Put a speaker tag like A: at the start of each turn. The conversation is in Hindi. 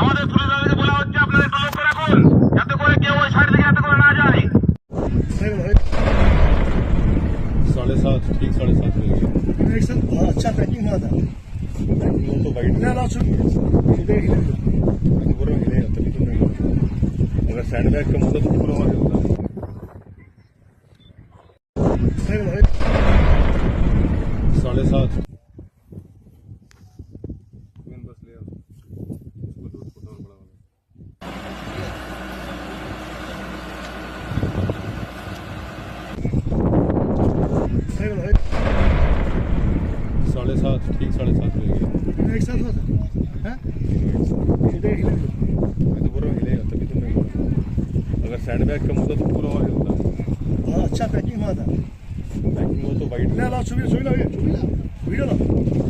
A: আমাদের পুলিশ বাবুকে বলা হচ্ছে আপনারা একটু লক্ষ্য রাখুন যাতে করে কেউ ওই সাইড থেকে যাতে করে না যায়।
B: साढ़े सात ठीक साढ़े सात
C: इलेक्शन बहुत अच्छा पैकिंग हुआ था
D: वो तो बैठ ना ना सुन पूरा हिलेगा तभी तो नहीं अगर सैंड बैग का मतलब तो पूरा हमारे होता
B: साढ़े सात साढ़े सात ठीक साढ़े सात बज गए
C: एक साथ होता है
D: मैं तो बोल रहा हूँ हिलेगा तभी तो मैं अगर सैंड बैग कम होता तो पूरा वहाँ हिलता
C: हाँ अच्छा पैकिंग हुआ था पैकिंग
D: हो तो वाइट ले लो छुपी छुपी
C: लो ये छुपी लो वीडियो लो